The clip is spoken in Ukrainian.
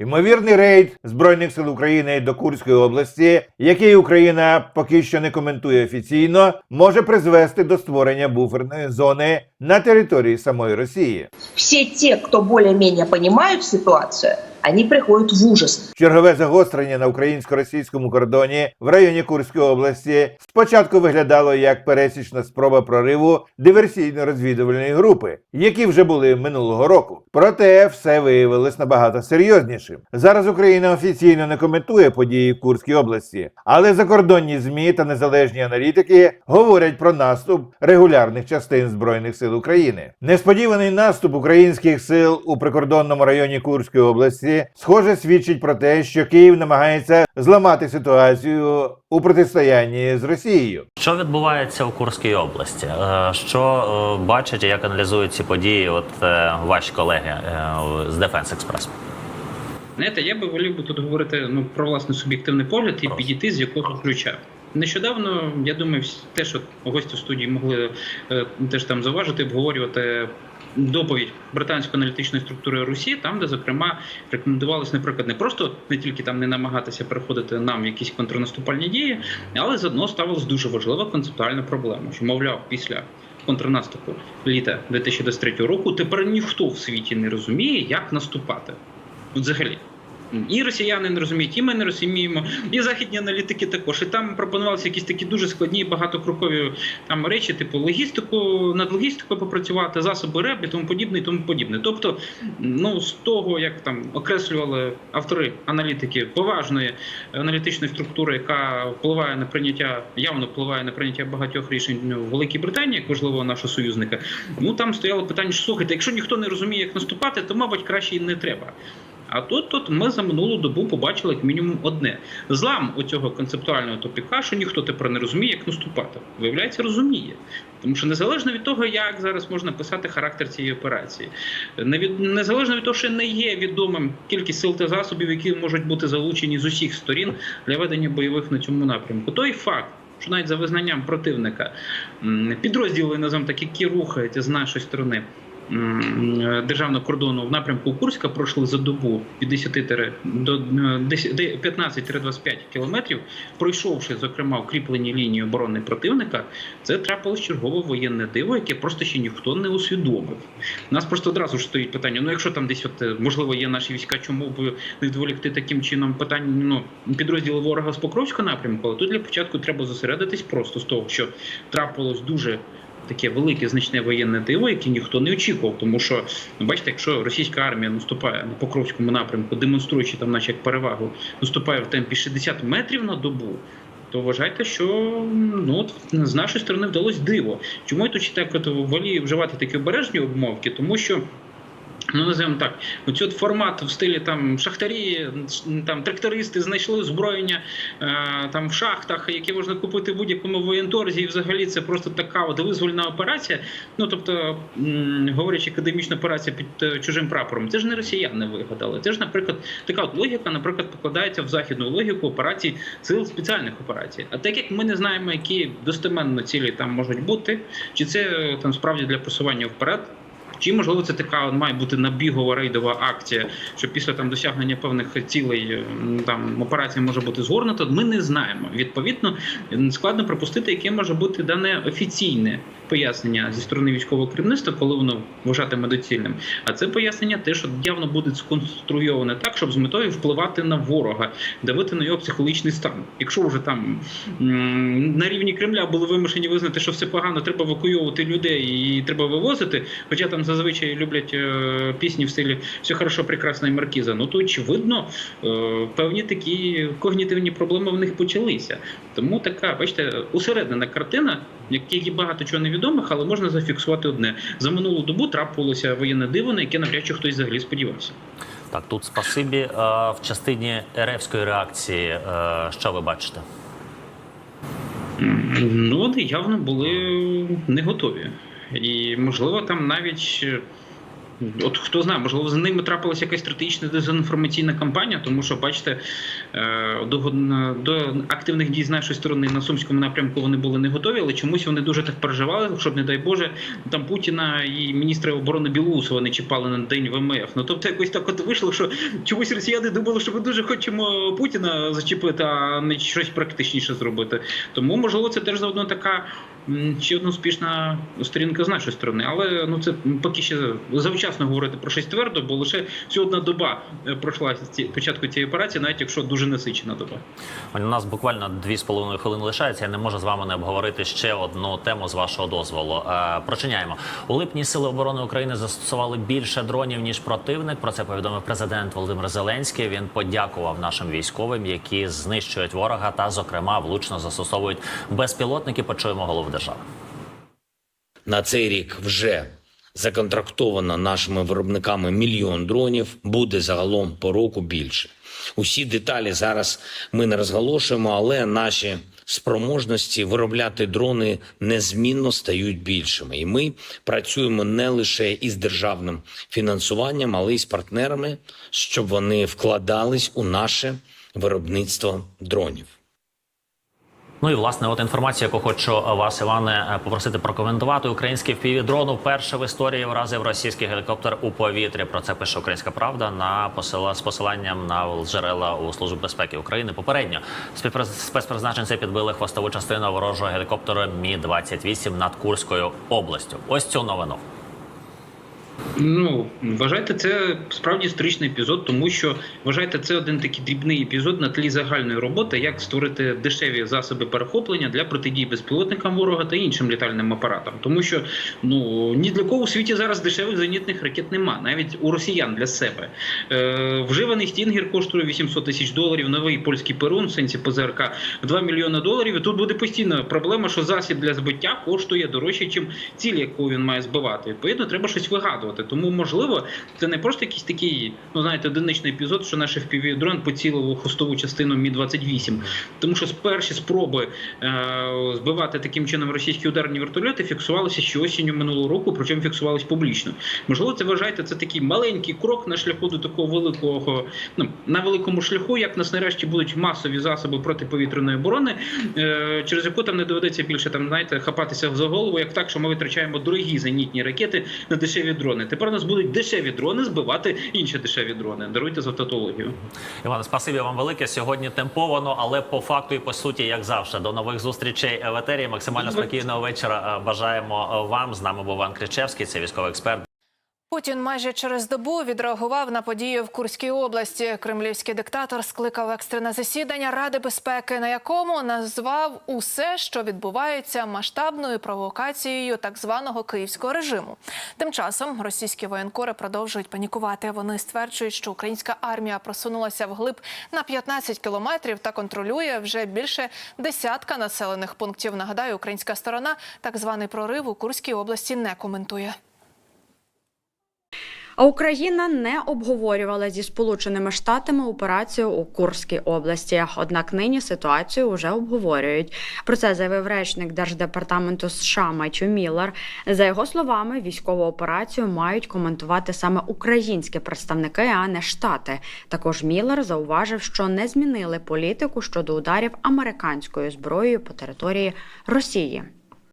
Ймовірний рейд збройних сил України до Курської області, який Україна поки що не коментує офіційно, може призвести до створення буферної зони на території самої Росії. Всі ті, хто більш-менш понимают ситуацию, они приходят в ужас. Чергове загострення на українсько-російському кордоні в районі Курської області спочатку виглядало як пересічна спроба прориву диверсійно-розвідувальної групи, які вже були минулого року. Проте все виявилось набагато серйознішим. Зараз Україна офіційно не коментує події в Курській області, але закордонні змі та незалежні аналітики говорять про наступ регулярних частин збройних сил України. Несподіваний наступ українських сил у прикордонному районі Курської області, схоже, свідчить про те, що Київ намагається зламати ситуацію у протистоянні з Росією. Що відбувається у Курській області? Е, Що е, бачать і як аналізують ці події? От е, ваші колеги з Defense Express? Знаєте, я би волів би тут говорити ну, про власний суб'єктивний погляд і підійти з якого ключа. Нещодавно, я думаю, теж от гості студії могли е, теж там заважити, обговорювати доповідь британської аналітичної структури Русі, там, де, зокрема, рекомендувалось, наприклад, не просто не тільки там не намагатися переходити нам якісь контрнаступальні дії, але заодно ставилась дуже важлива концептуальна проблема, що, мовляв, після контрнаступу літа 2023 року тепер ніхто в світі не розуміє, як наступати. Взагалі. І росіяни не розуміють, і ми не розуміємо, і західні аналітики також. І там пропонувалися якісь такі дуже складні багатокрокові там речі, типу логістику, над логістикою попрацювати, засоби РЕБ і тому подібне, і тому подібне. Тобто, ну з того, як там окреслювали автори аналітики поважної аналітичної структури, яка впливає на прийняття, явно впливає на прийняття багатьох рішень в Великій Британії, як важливого нашого союзника. Ну там стояло питання, що слухайте, якщо ніхто не розуміє, як наступати, то мабуть краще і не треба. А тут, тут ми за минулу добу побачили як мінімум одне: злам оцього концептуального топіка, що ніхто тепер не розуміє, як наступати. Виявляється, розуміє. Тому що незалежно від того, як зараз можна писати характер цієї операції, незалежно від того, що не є відомим кількість сил та засобів, які можуть бути залучені з усіх сторін для ведення бойових на цьому напрямку, той факт. Що навіть за визнанням противника підрозділи називаємо так, які рухаються з нашої сторони державного кордону в напрямку Курська пройшли за добу від 10 до е, 10 де- 15-25 кілометрів, пройшовши зокрема укріплені лінії оборони противника, це трапилось чергове воєнне диво, яке просто ще ніхто не усвідомив. У нас просто одразу ж стоїть питання: ну якщо там десь от, е, можливо є наші війська, чому б не відволікти таким чином питання ну, підрозділи ворога з Покровського напрямку, але тут для початку треба зосередитись просто з того, що трапилось дуже таке велике значне воєнне диво, яке ніхто не очікував. Тому що ну, бачите, якщо російська армія наступає на Покровському напрямку, демонструючи там, наче як перевагу, наступає в темпі 60 метрів на добу. То вважайте, що ну от з нашої сторони вдалося диво. Чому я тут так от волію вживати такі обережні обмовки? Тому що Ну, називаємо так, оцю от формат в стилі там шахтарі, там трактористи знайшли озброєння е, там в шахтах, які можна купити в будь-якому воєнторзі, і взагалі це просто така от визвольна операція. Ну тобто, говорячи, академічна операція під е, чужим прапором, це ж не росіяни вигадали. Це ж, наприклад, така от логіка, наприклад, покладається в західну логіку операцій сил спеціальних операцій. А так як ми не знаємо, які достеменно цілі там можуть бути, чи це е, там справді для просування вперед. Чи можливо це така має бути набігова рейдова акція, що після там досягнення певних цілей там операція може бути згорнута? Ми не знаємо. Відповідно, складно припустити, яке може бути дане офіційне пояснення зі сторони військового керівництва, коли воно вважатиме доцільним. А це пояснення те, що явно буде сконструйоване так, щоб з метою впливати на ворога, давити на його психологічний стан. Якщо вже там на рівні Кремля були вимушені визнати, що все погано, треба евакуйовувати людей і треба вивозити. Хоча там зазвичай люблять е, пісні в стилі все хорошо, прекрасно і маркіза. Ну то очевидно, е, певні такі когнітивні проблеми в них почалися. Тому така, бачите, усереднена картина, є багато чого невідомих, але можна зафіксувати одне. За минулу добу трапилося воєнне диво, на яке навряд чи хтось взагалі сподівався. Так, тут спасибі. Е, В частині РФської реакції, е, що ви бачите? Ну, вони явно були не готові. І, можливо, там навіть от хто знає, можливо, за ними трапилася якась стратегічна дезінформаційна кампанія, тому що, бачите, е, до, до активних дій з нашої сторони на сумському напрямку вони були не готові, але чомусь вони дуже так переживали, щоб, не дай Боже, там Путіна і міністра оборони Білоусова не чіпали на день ВМФ. Ну тобто, якось так от вийшло, що чомусь росіяни думали, що ми дуже хочемо Путіна зачепити, а не щось практичніше зробити. Тому, можливо, це теж заодно така ще одна успішна сторінка з нашої сторони. Але ну це поки ще завчасно говорити про щось твердо, бо лише всього одна доба е, пройшла ці- початку цієї операції, навіть якщо дуже насичена доба. У нас буквально дві з половиною хвилини лишається. Я не можу з вами не обговорити ще одну тему з вашого дозволу. Е, прочиняємо у липні. Сили оборони України застосували більше дронів ніж противник. Про це повідомив президент Володимир Зеленський. Він подякував нашим військовим, які знищують ворога та, зокрема, влучно застосовують безпілотники. Почуємо голову. На цей рік вже законтрактовано нашими виробниками мільйон дронів. Буде загалом по року більше. Усі деталі зараз ми не розголошуємо, але наші спроможності виробляти дрони незмінно стають більшими. І ми працюємо не лише із державним фінансуванням, але й з партнерами, щоб вони вкладались у наше виробництво дронів. Ну і власне, от інформація, яку хочу вас, Іване, попросити прокоментувати. Український впівдрон вперше в історії вразив російський гелікоптер у повітрі. Про це пише Українська Правда на посила з посиланням на джерела у Службі безпеки України. Попередньо спецприз- спецпризначенці підбили хвостову частину ворожого гелікоптера Мі 28 над Курською областю. Ось цю новину. Ну, вважайте, це справді історичний епізод, тому що вважайте, це один такий дрібний епізод на тлі загальної роботи, як створити дешеві засоби перехоплення для протидії безпілотникам ворога та іншим літальним апаратам. Тому що ну ні для кого у світі зараз дешевих зенітних ракет нема, навіть у росіян для себе. Е, вживаний стінгер коштує 800 тисяч доларів, новий польський перун в сенсі ПЗРК 2 мільйони доларів. І тут буде постійна проблема, що засіб для збиття коштує дорожче, ніж ціль, яку він має збивати. Відповідно, треба щось вигадувати. Тому, можливо, це не просто якийсь такий, ну знаєте, одиничний епізод, що наш FPV-дрон поцілив у хвостову частину Мі 28 Тому що з перші спроби е, збивати таким чином російські ударні вертольоти фіксувалися ще осінню минулого року, причому фіксувалися публічно. Можливо, це вважаєте, це такий маленький крок на шляху до такого великого, ну на великому шляху, як нас нарешті будуть масові засоби протиповітряної оборони, е, через яку там не доведеться більше там, знаєте, хапатися за голову, як так, що ми витрачаємо дорогі зенітні ракети на дешеві дрони. Тепер у нас будуть дешеві дрони збивати інші дешеві дрони. Даруйте за тавтологію. Іван, спасибі вам велике. Сьогодні темповано, але по факту і по суті, як завжди, до нових зустрічей в етері. Максимально спокійного вечора е, бажаємо е, вам. З нами був Іван Кричевський, це військовий експерт. Путін майже через добу відреагував на події в Курській області. Кремлівський диктатор скликав екстрене засідання Ради безпеки, на якому назвав усе, що відбувається масштабною провокацією так званого київського режиму. Тим часом російські воєнкори продовжують панікувати. Вони стверджують, що українська армія просунулася вглиб на 15 кілометрів та контролює вже більше десятка населених пунктів. Нагадаю, українська сторона так званий прорив у Курській області не коментує. А Україна не обговорювала зі Сполученими Штатами операцію у Курській області. Однак нині ситуацію вже обговорюють. Про це заявив речник Держдепартаменту США Меттью Міллер. За його словами, військову операцію мають коментувати саме українські представники, а не штати. Також Міллер зауважив, що не змінили політику щодо ударів американською зброєю по території Росії.